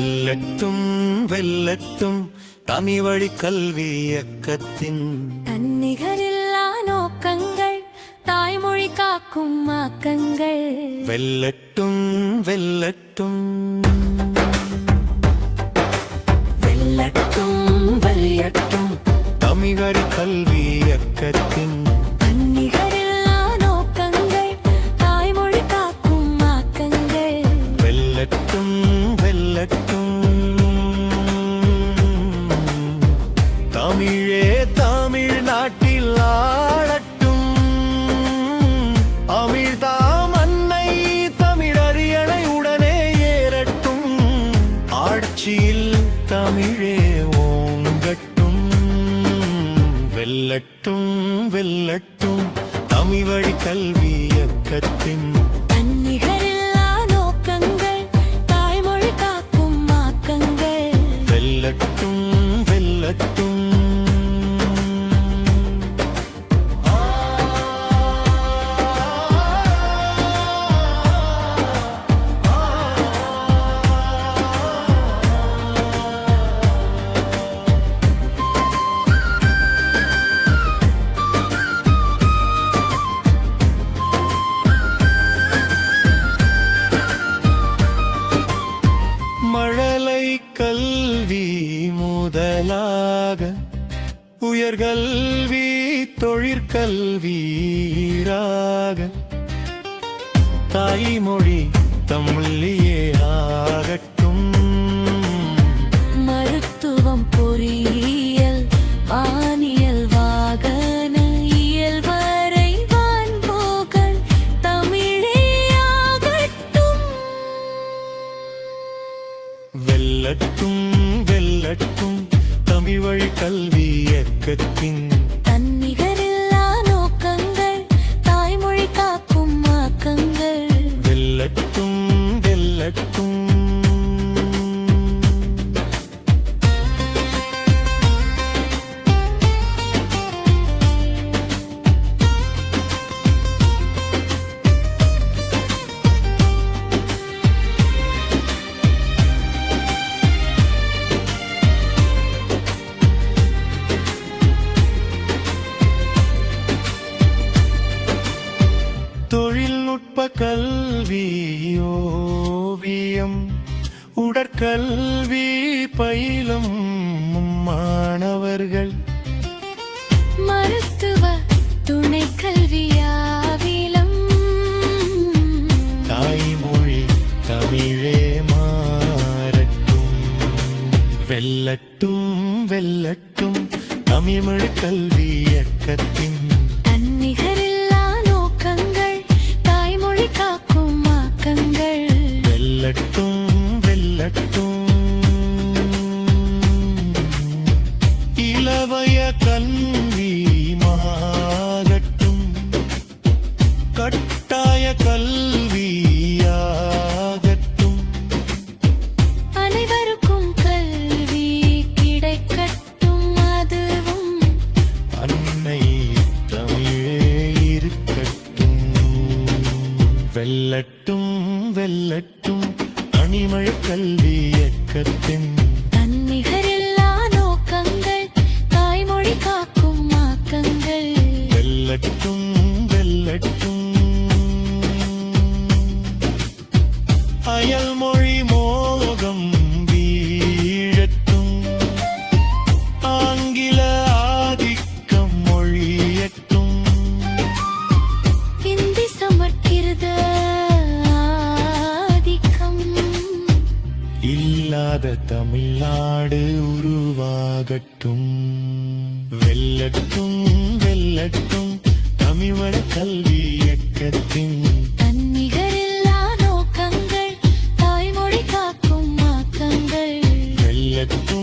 வெல்லட்டும் வெல்லட்டும் தமிழ் வழி கல்வி இயக்கத்தின் தன்னிகரில்லா நோக்கங்கள் தாய்மொழி காக்கும் ஆக்கங்கள். வெல்லட்டும் வெல்லட்டும். வெல்லட்டும் வெல்லட்டும் தமிழ் கல்வி இயக்கத்தின் வெல்லட்டும் வெல்லட்டும் தமிழ் வழி கல்வி இயக்கத்தின் கல்வி முதலாக உயர்கல்வி தொழிற்கல்வீராக தாய்மொழி தமிழியே ஆகட்டும். மருத்துவம் பொறியியல் வெல்லட்டும் வெல்லட்டும். தொழில்நுட்ப கல்வி ஓவியம் உடற்கல்வி பயிலும் மாணவர்கள். மருத்துவ துணை கல்வியாவிலம். தாய்மொழி தமிழே மாறட்டும். வெல்லட்டும் வெல்லட்டும் தமிழ் வெல்லட்டும் வெல்லட்டும் அணிமழை கல்வி இயக்கத்தின் தன்னிகரில்லா நோக்கங்கள் தாய்மொழி காக்கும் ஆக்கங்கள். வெல்லட்டும் வெல்லட்டும் அயல் தமிழ்நாடு உருவாகட்டும். வெல்லட்டும் வெல்லட்டும் தமிழ் கல்வி இயக்கத்தின். தன்னிகரில்லா நோக்கங்கள் தாய்மொழி காக்கும் மாக்கங்கள் வெல்லட்டும்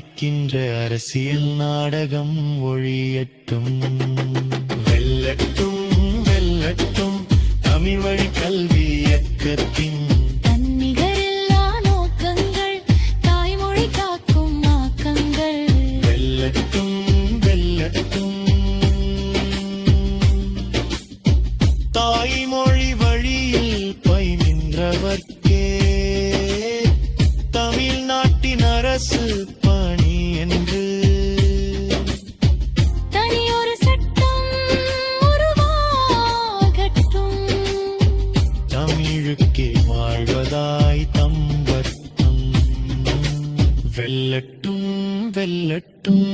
அடிக்கின்ற அரசியல் நாடகம் ஒழியட்டும். வெல்லட்டும் வெல்லட்டும் தமிழ் வழி கல்வி இயக்கத்தின். தாய்மொழி வழியில் பயின்றவர்க்கே தமிழ்நாட்டின் அரசு தமிழுக்கே வாழ்வதாய் தம்பட்டும் வெல்லட்டும் வெல்லட்டும்